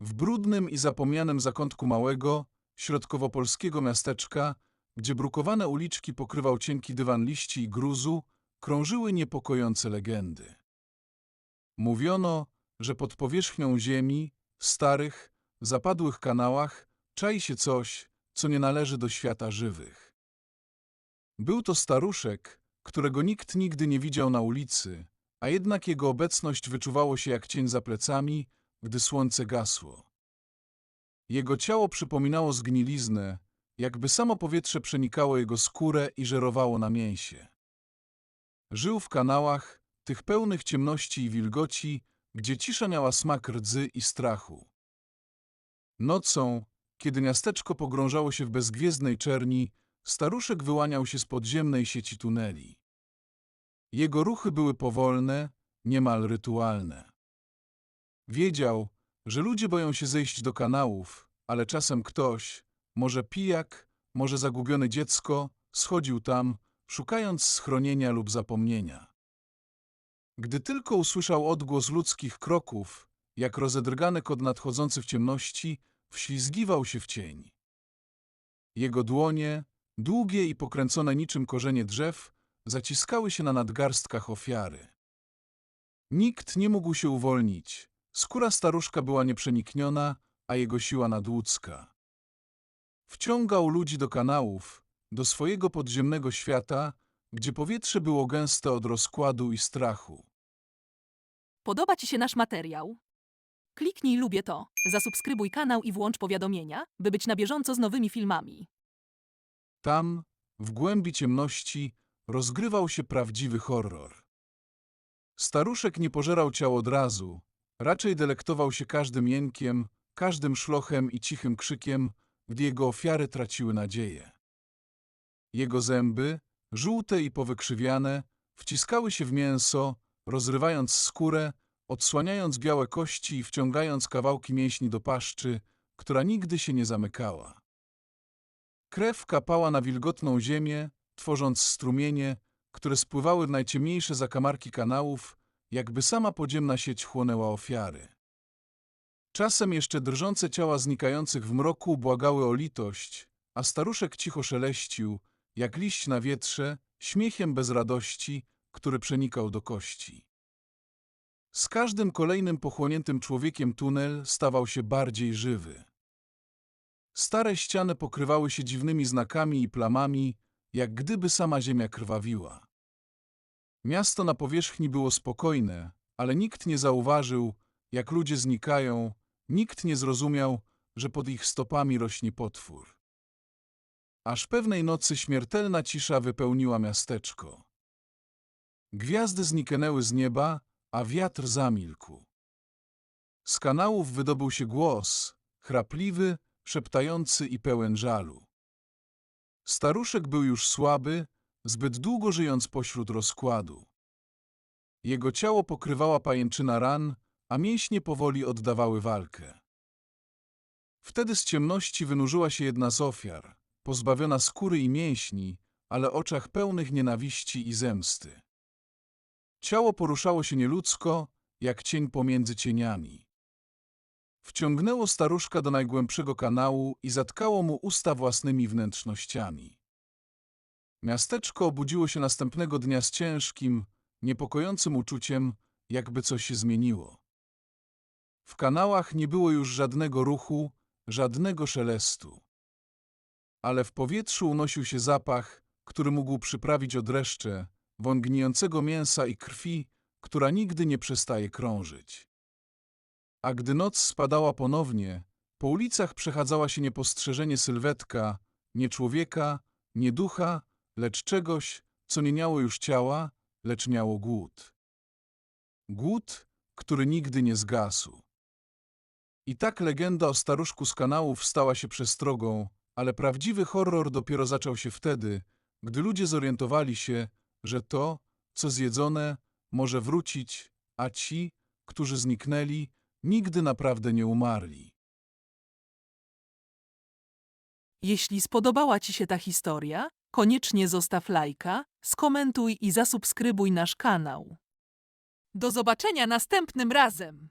W brudnym i zapomnianym zakątku małego, środkowopolskiego miasteczka, gdzie brukowane uliczki pokrywał cienki dywan liści i gruzu, krążyły niepokojące legendy. Mówiono, że pod powierzchnią ziemi, w starych, zapadłych kanałach, czai się coś, co nie należy do świata żywych. Był to staruszek, którego nikt nigdy nie widział na ulicy, a jednak jego obecność wyczuwało się jak cień za plecami, gdy słońce gasło. Jego ciało przypominało zgniliznę, jakby samo powietrze przenikało jego skórę i żerowało na mięsie. Żył w kanałach, tych pełnych ciemności i wilgoci, gdzie cisza miała smak rdzy i strachu. Nocą, kiedy miasteczko pogrążało się w bezgwiezdnej czerni, staruszek wyłaniał się z podziemnej sieci tuneli. Jego ruchy były powolne, niemal rytualne. Wiedział, że ludzie boją się zejść do kanałów, ale czasem ktoś, może pijak, może zagubione dziecko, schodził tam, szukając schronienia lub zapomnienia. Gdy tylko usłyszał odgłos ludzkich kroków, jak rozedrgany kot nadchodzący w ciemności, wślizgiwał się w cień. Jego dłonie, długie i pokręcone niczym korzenie drzew, zaciskały się na nadgarstkach ofiary. Nikt nie mógł się uwolnić. Skóra staruszka była nieprzenikniona, a jego siła nadludzka. Wciągał ludzi do kanałów, do swojego podziemnego świata, gdzie powietrze było gęste od rozkładu i strachu. Podoba Ci się nasz materiał? Kliknij lubię to, zasubskrybuj kanał i włącz powiadomienia, by być na bieżąco z nowymi filmami. Tam, w głębi ciemności, rozgrywał się prawdziwy horror. Staruszek nie pożerał ciał od razu, raczej delektował się każdym jękiem, każdym szlochem i cichym krzykiem, gdy jego ofiary traciły nadzieję. Jego zęby, żółte i powykrzywiane, wciskały się w mięso, rozrywając skórę, odsłaniając białe kości i wciągając kawałki mięśni do paszczy, która nigdy się nie zamykała. Krew kapała na wilgotną ziemię, tworząc strumienie, które spływały w najciemniejsze zakamarki kanałów, jakby sama podziemna sieć chłonęła ofiary. Czasem jeszcze drżące ciała znikających w mroku błagały o litość, a staruszek cicho szeleścił, jak liść na wietrze, śmiechem bez radości, który przenikał do kości. Z każdym kolejnym pochłoniętym człowiekiem tunel stawał się bardziej żywy. Stare ściany pokrywały się dziwnymi znakami i plamami, jak gdyby sama ziemia krwawiła. Miasto na powierzchni było spokojne, ale nikt nie zauważył, jak ludzie znikają, nikt nie zrozumiał, że pod ich stopami rośnie potwór. Aż pewnej nocy śmiertelna cisza wypełniła miasteczko. Gwiazdy zniknęły z nieba, a wiatr zamilkł. Z kanałów wydobył się głos, chrapliwy, szeptający i pełen żalu. Staruszek był już słaby, zbyt długo żyjąc pośród rozkładu. Jego ciało pokrywała pajęczyna ran, a mięśnie powoli oddawały walkę. Wtedy z ciemności wynurzyła się jedna z ofiar, pozbawiona skóry i mięśni, ale oczach pełnych nienawiści i zemsty. Ciało poruszało się nieludzko, jak cień pomiędzy cieniami. Wciągnęło staruszka do najgłębszego kanału i zatkało mu usta własnymi wnętrznościami. Miasteczko obudziło się następnego dnia z ciężkim, niepokojącym uczuciem, jakby coś się zmieniło. W kanałach nie było już żadnego ruchu, żadnego szelestu. Ale w powietrzu unosił się zapach, który mógł przyprawić odreszcze, won gnijącego mięsa i krwi, która nigdy nie przestaje krążyć. A gdy noc spadała ponownie, po ulicach przechadzała się niepostrzeżenie sylwetka, nie człowieka, nie ducha, lecz czegoś, co nie miało już ciała, lecz miało głód. Głód, który nigdy nie zgasł. I tak legenda o staruszku z kanałów stała się przestrogą, ale prawdziwy horror dopiero zaczął się wtedy, gdy ludzie zorientowali się, że to, co zjedzone, może wrócić, a ci, którzy zniknęli, nigdy naprawdę nie umarli. Jeśli spodobała Ci się ta historia, koniecznie zostaw lajka, skomentuj i zasubskrybuj nasz kanał. Do zobaczenia następnym razem!